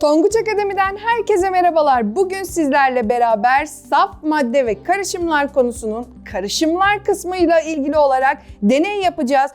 Tonguç Akademi'den herkese merhabalar. Bugün sizlerle beraber saf madde ve karışımlar konusunun karışımlar kısmıyla ilgili olarak deney yapacağız.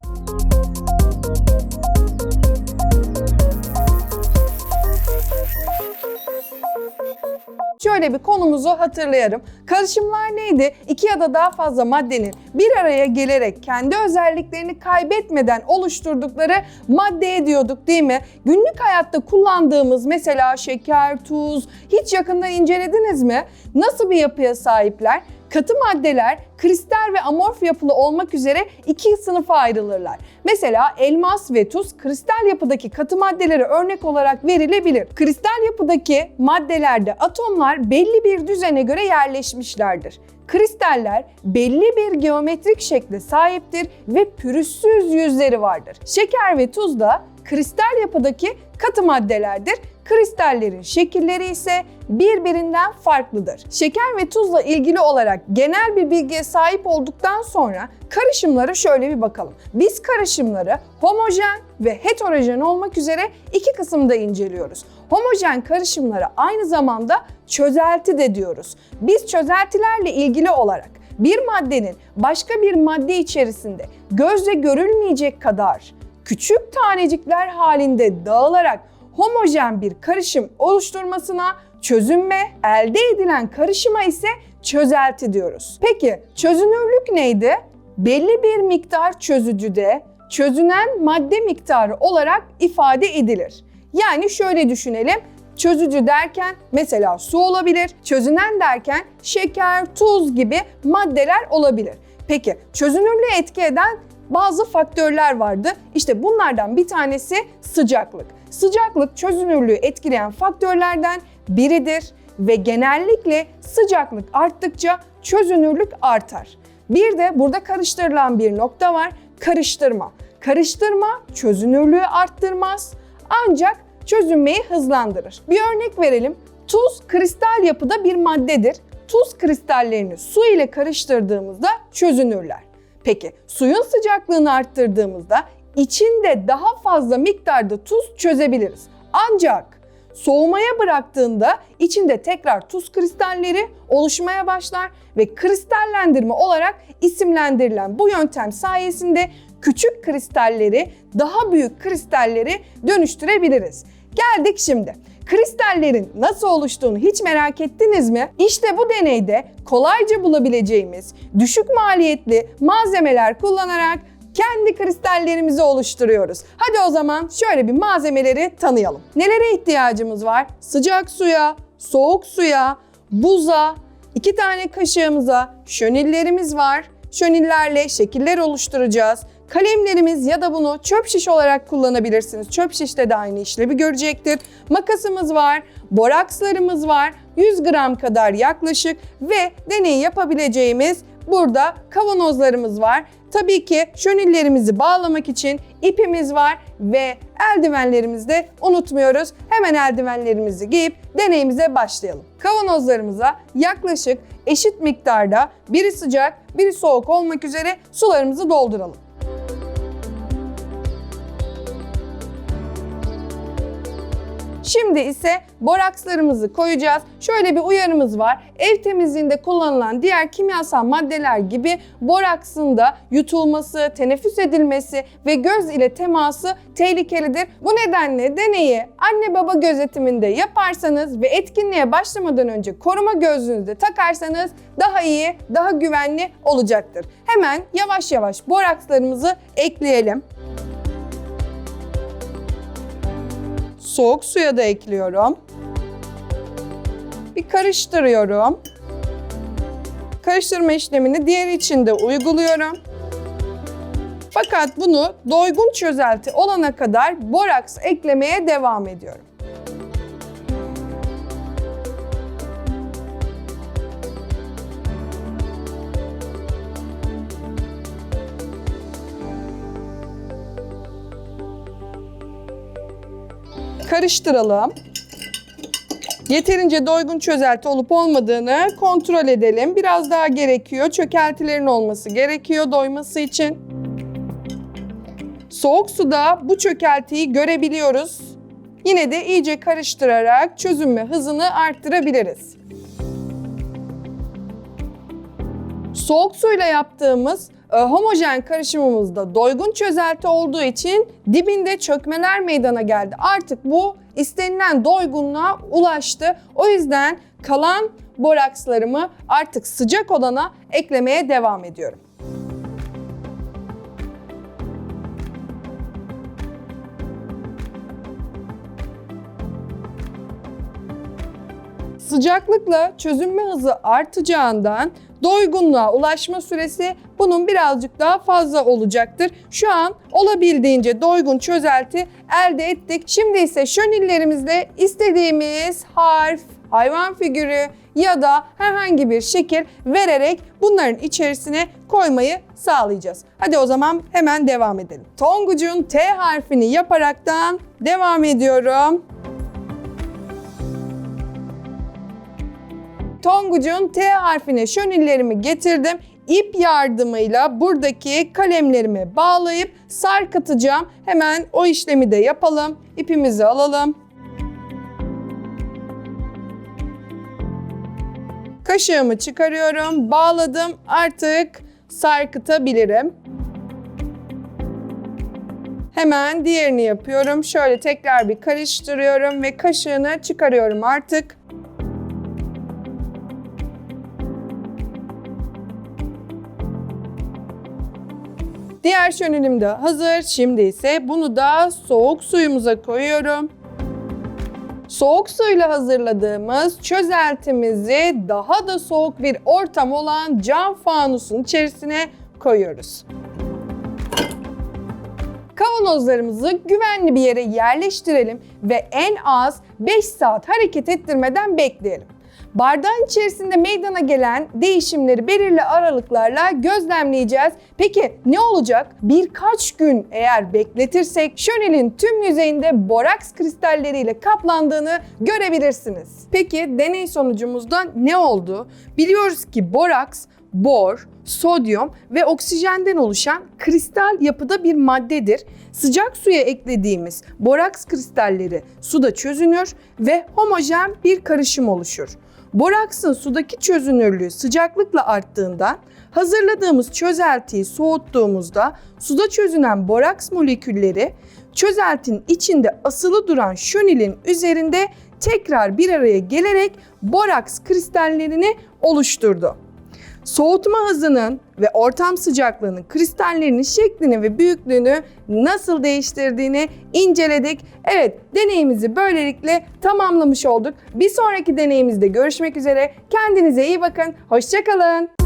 Şöyle bir konumuzu hatırlayalım. Karışımlar neydi? İki ya da daha fazla maddenin bir araya gelerek kendi özelliklerini kaybetmeden oluşturdukları maddeye diyorduk değil mi? Günlük hayatta kullandığımız mesela şeker, tuz hiç yakından incelediniz mi? Nasıl bir yapıya sahipler? Katı maddeler kristal ve amorf yapılı olmak üzere iki sınıfa ayrılırlar. Mesela elmas ve tuz kristal yapıdaki katı maddelere örnek olarak verilebilir. Kristal yapıdaki maddelerde atomlar belli bir düzene göre yerleşmişlerdir. Kristaller belli bir geometrik şekle sahiptir ve pürüzsüz yüzleri vardır. Şeker ve tuz da kristal yapıdaki katı maddelerdir. Kristallerin şekilleri ise birbirinden farklıdır. Şeker ve tuzla ilgili olarak genel bir bilgiye sahip olduktan sonra karışımlara şöyle bir bakalım. Biz karışımları homojen ve heterojen olmak üzere iki kısımda inceliyoruz. Homojen karışımlara aynı zamanda çözelti de diyoruz. Biz çözeltilerle ilgili olarak bir maddenin başka bir madde içerisinde gözle görülmeyecek kadar küçük tanecikler halinde dağılarak homojen bir karışım oluşturmasına çözünme, elde edilen karışıma ise çözelti diyoruz. Peki çözünürlük neydi? Belli bir miktar çözücüde çözünen madde miktarı olarak ifade edilir. Yani şöyle düşünelim. Çözücü derken mesela su olabilir, çözünen derken şeker, tuz gibi maddeler olabilir. Peki çözünürlüğe etki eden bazı faktörler vardı. İşte bunlardan bir tanesi sıcaklık. Sıcaklık çözünürlüğü etkileyen faktörlerden biridir ve genellikle sıcaklık arttıkça çözünürlük artar. Bir de burada karıştırılan bir nokta var. Karıştırma. Karıştırma çözünürlüğü arttırmaz ancak çözünmeyi hızlandırır. Bir örnek verelim. Tuz kristal yapıda bir maddedir. Tuz kristallerini su ile karıştırdığımızda çözünürler. Peki suyun sıcaklığını arttırdığımızda içinde daha fazla miktarda tuz çözebiliriz. Ancak soğumaya bıraktığında içinde tekrar tuz kristalleri oluşmaya başlar ve kristallendirme olarak isimlendirilen bu yöntem sayesinde küçük kristalleri daha büyük kristalleri dönüştürebiliriz. Geldik şimdi. Kristallerin nasıl oluştuğunu hiç merak ettiniz mi? İşte bu deneyde kolayca bulabileceğimiz düşük maliyetli malzemeler kullanarak kendi kristallerimizi oluşturuyoruz. Hadi o zaman şöyle bir malzemeleri tanıyalım. Nelere ihtiyacımız var? Sıcak suya, soğuk suya, buza, iki tane kaşığımıza şönillerimiz var. Şönillerle şekiller oluşturacağız. Kalemlerimiz ya da bunu çöp şiş olarak kullanabilirsiniz. Çöp şişte de aynı işlevi görecektir. Makasımız var, borakslarımız var. 100 gram kadar yaklaşık ve deneyi yapabileceğimiz burada kavanozlarımız var. Tabii ki şönillerimizi bağlamak için ipimiz var ve eldivenlerimizi de unutmuyoruz. Hemen eldivenlerimizi giyip deneyimize başlayalım. Kavanozlarımıza yaklaşık eşit miktarda biri sıcak, biri soğuk olmak üzere sularımızı dolduralım. Şimdi ise borakslarımızı koyacağız. Şöyle bir uyarımız var. Ev temizliğinde kullanılan diğer kimyasal maddeler gibi boraksın da yutulması, teneffüs edilmesi ve göz ile teması tehlikelidir. Bu nedenle deneyi anne baba gözetiminde yaparsanız ve etkinliğe başlamadan önce koruma gözlüğünüzü takarsanız daha iyi, daha güvenli olacaktır. Hemen yavaş yavaş borakslarımızı ekleyelim. Soğuk suya da ekliyorum. Bir karıştırıyorum. Karıştırma işlemini diğer için de uyguluyorum. Fakat bunu doygun çözelti olana kadar boraks eklemeye devam ediyorum. Karıştıralım. Yeterince doygun çözelti olup olmadığını kontrol edelim. Biraz daha gerekiyor. Çökeltilerin olması gerekiyor doyması için. Soğuk suda bu çökeltiyi görebiliyoruz. Yine de iyice karıştırarak çözünme hızını arttırabiliriz. Soğuk suyla yaptığımız homojen karışımımızda doygun çözelti olduğu için dibinde çökmeler meydana geldi. Artık bu istenilen doygunluğa ulaştı. O yüzden kalan borakslarımı artık sıcak olana eklemeye devam ediyorum. Sıcaklıkla çözünme hızı artacağından doygunluğa ulaşma süresi bunun birazcık daha fazla olacaktır. Şu an olabildiğince doygun çözelti elde ettik. Şimdi ise şönillerimizle istediğimiz harf, hayvan figürü ya da herhangi bir şekil vererek bunların içerisine koymayı sağlayacağız. Hadi o zaman hemen devam edelim. Tongucun T harfini yaparaktan devam ediyorum. Tongucun T harfine şönillerimi getirdim. İp yardımıyla buradaki kalemlerimi bağlayıp sarkıtacağım. Hemen o işlemi de yapalım. İpimizi alalım. Kaşığımı çıkarıyorum. Bağladım. Artık sarkıtabilirim. Hemen diğerini yapıyorum. Şöyle tekrar bir karıştırıyorum ve kaşığını çıkarıyorum artık. Diğer şönilim de hazır. Şimdi ise bunu da soğuk suyumuza koyuyorum. Soğuk suyla hazırladığımız çözeltimizi daha da soğuk bir ortam olan cam fanusun içerisine koyuyoruz. Kavanozlarımızı güvenli bir yere yerleştirelim ve en az 5 saat hareket ettirmeden bekleyelim. Bardağın içerisinde meydana gelen değişimleri belirli aralıklarla gözlemleyeceğiz. Peki ne olacak? Birkaç gün eğer bekletirsek şönelin tüm yüzeyinde boraks kristalleriyle kaplandığını görebilirsiniz. Peki deney sonucumuzda ne oldu? Biliyoruz ki boraks, bor, sodyum ve oksijenden oluşan kristal yapıda bir maddedir. Sıcak suya eklediğimiz boraks kristalleri suda çözünür ve homojen bir karışım oluşur. Boraksın sudaki çözünürlüğü sıcaklıkla arttığından hazırladığımız çözeltiyi soğuttuğumuzda suda çözünen boraks molekülleri çözeltinin içinde asılı duran şönilin üzerinde tekrar bir araya gelerek boraks kristallerini oluşturdu. Soğutma hızının ve ortam sıcaklığının kristallerinin şeklini ve büyüklüğünü nasıl değiştirdiğini inceledik. Evet, deneyimizi böylelikle tamamlamış olduk. Bir sonraki deneyimizde görüşmek üzere. Kendinize iyi bakın. Hoşçakalın.